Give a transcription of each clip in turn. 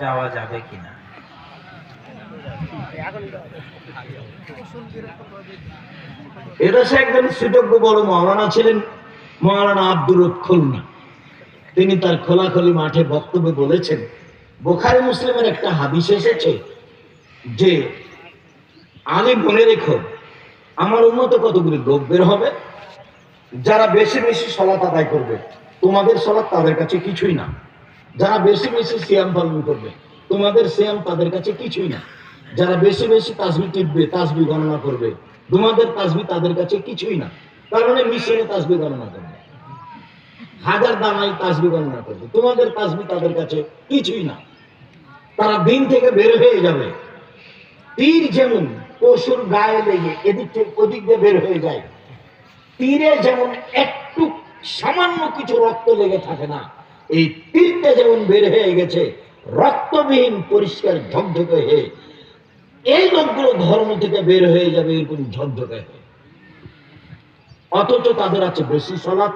যাওয়া যাবে কিনা? এটা সে একজন সুযোগ্য বড় মহারানা ছিলেন, মহারানা আব্দুর খুলনা। তিনি তার খোলাখলি মাঠে বক্তব্য বলেছেন, বোখারি মুসলিমের একটা হাদিস এসেছে যে, আমি মনে রেখো, আমার উন্নত কতগুলি লোক বের হবে, যারা বেশি বেশি সলাত আদায় করবে। তোমাদের সলাৎ তাদের কাছে কিছুই না। যারা বেশি বেশি সিয়াম পালন করবে, তোমাদের সিয়াম তাদের কাছে কিছুই না। যারা বেশি বেশি তাসবি টিপবে তাসবি গণনা করবে, তোমাদের তাসবি তাদের কাছে কিছুই না। তার মানে মিশনে তাসবি গণনা করবে। হাজার দামাই তাসবি গণনা করবে, তোমাদের তাসবি তাদের কাছে কিছুই না। তারা দিন থেকে বের হয়ে যাবে। তীর যেমন পশুর গায়ে লেগে এদিক থেকে ওদিক দিয়ে বের হয়ে যায়, তীরে যেমন একটু সামান্য কিছু রক্ত লেগে থাকে না এই তীরটা যেমন বের হয়ে গেছে, রক্তবিহীন পরিষ্কার ঝকঝকে হয়ে, এই লোকগুলো ধর্ম থেকে বের হয়ে যাবে এরকম ঝকঝকে হয়ে। অথচ তাদের আছে বেশি সলাপ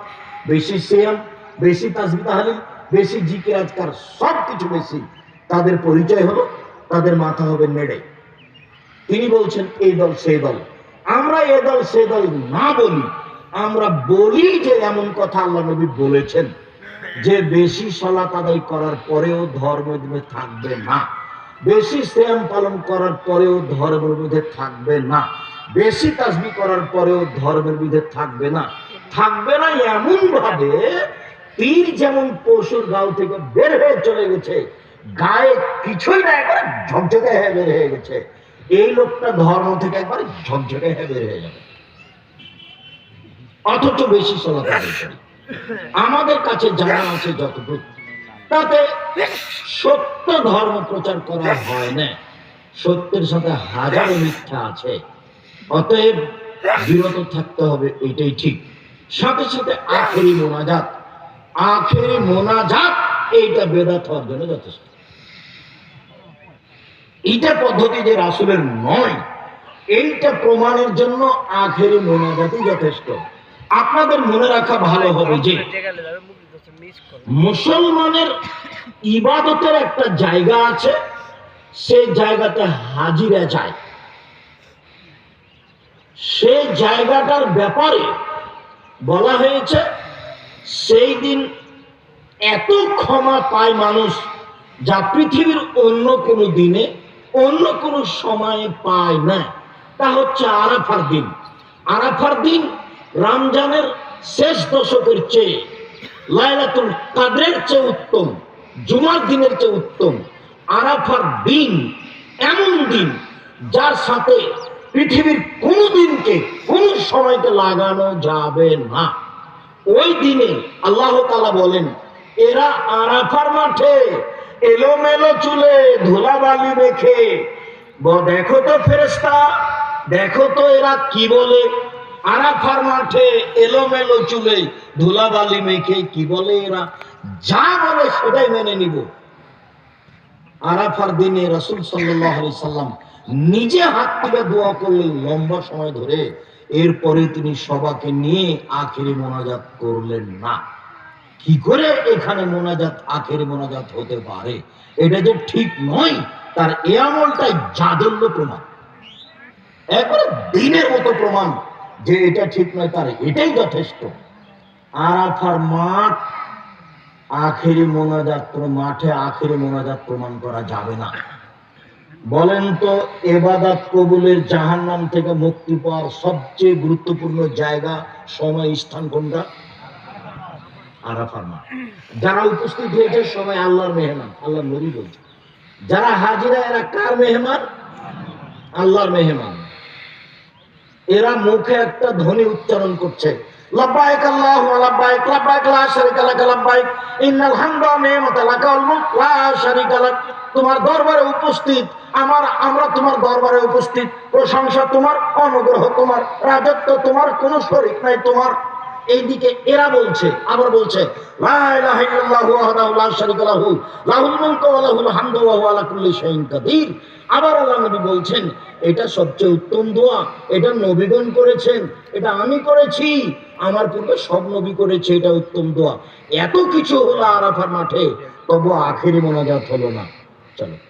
বেশি সিয়াম, বেশি তাহলিল, বেশি জিকির, আজকার সব কিছু বেশি। তাদের পরিচয় হলো, তাদের মাথা হবে নেড়ে। তিনি বলছেন এই দল সেই দল। আমরা এ দল, সে দল না বলি, আমরা বলি যে এমন কথা আল্লাহ নবী বলেছেন। যে বেশি সলাত আদায় করার পরেও ধর্মের মধ্যে থাকবে না। বেশি শ্যাম পালন করার পরেও ধর্মের মধ্যে থাকবে না। বেশি তাসবি করার পরেও ধর্মের মধ্যে থাকবে না। থাকবে না এমন ভাবে তীর যেমন পশুর গাও থেকে বের হয়ে চলে গেছে, গায়ে কিছুই না, একবার ঝকঝকে হয়ে বের হয়ে গেছে। এই লোকটা ধর্ম থেকে একবার ঝকঝকে হয়ে বের হয়ে যাবে। অথচ বেশি সলাত আমাদের কাছে জানা আছে যতটুকু। তাতে সত্য ধর্ম প্রচার করা হয় না। সত্যের সাথে হাজারো মিথ্যা আছে। অতএব বিরত থাকতে হবে, এটাই ঠিক। সাথে সাথে আখেরি মোনাজাত। আখেরি মোনাজাত, এইটা বেদাত হওয়ার জন্য যথেষ্ট। এইটা পদ্ধতি যে রাসুলের নয়, এইটা প্রমাণের জন্য আখেরি মোনাজাতই যথেষ্ট। আপনাদের মনে রাখা ভালো হবে যে মুসলমানের ইবাদতের একটা জায়গা আছে, সেই জায়গাতে হাজিরা যায়। সেই জায়গাটার ব্যাপারে বলা হয়েছে, সেই দিন এত ক্ষমা পায় মানুষ যা পৃথিবীর অন্য কোনো দিনে, অন্য কোনো সময়ে পায় না। তা হচ্ছে আরাফার দিন। আরাফার দিন রমজানের শেষ দশকের চেয়ে লাইলাতুল কাদের চেয়ে উত্তম, জুমার দিনের চেয়ে উত্তম, আরাফার দিন এমন দিন যার সাথে পৃথিবীর কোনো দিনকে, কোনো সময়কে লাগানো যাবে না। ওই দিনে আল্লাহ তালা বলেন, এরা আরাফার মাঠে এলোমেলো চুলে ধুলাবালি রেখে দেখো তো ফেরেস্তা দেখো তো এরা কি বলে? আরাফার মাঠে এলোমেলো চুলে ধুলাবালি মেখে কি বলে এরা? যা বলে সেটাই মেনে নিব। আরাফার দিনে রসুল সাল্লাহ সাল্লাম নিজে হাত তুলে দোয়া করলেন লম্বা সময় ধরে। এরপরে তিনি সবাকে নিয়ে আখেরি মোনাজাত করলেন না। কি করে এখানে মোনাজাত, আখেরি মোনাজাত হতে পারে? এটা যে ঠিক নয়, তার এ আমলটাই জাদল্য প্রমাণ। একবারে দিনের মতো প্রমাণ। যে এটা ঠিক নয় তার এটাই যথেষ্ট। আরাফার মাঠ আখেরি মোনাজাত মাঠে আখেরি মোনাজাত প্রমাণ করা যাবে না। বলেন তো, এবাদাত কবুলের জাহান্নাম থেকে মুক্তি পাওয়ার সবচেয়ে গুরুত্বপূর্ণ জায়গা, সময়, স্থান কোনটা? আরাফার মাঠ। যারা উপস্থিত হয়েছে সবাই আল্লাহর মেহমান আল্লাহ নবী বলছে। যারা হাজিরা, এরা কার মেহমান? আল্লাহর মেহমান। এরা মুখে একটা ধ্বনি উচ্চারণ করছে। লাব্বাইক লাব্বাইক লা তোমার দরবারে উপস্থিত, আমার, আমরা তোমার দরবারে উপস্থিত। প্রশংসা তোমার, অনুগ্রহ তোমার, রাজত্ব তোমার, কোনো শরীক নাই তোমার। এইদিকে এরা বলছে, আবার বলছে আবার আল্লাহ নবী বলছেন, এটা সবচেয়ে উত্তম দোয়া, এটা নবীগণ করেছেন, এটা আমি করেছি, আমার পূর্বে সব নবী করেছে, এটা উত্তম দোয়া। এত কিছু হলো আরাফার মাঠে, তবু আখেরি মোনাজাত হলো না। চলো।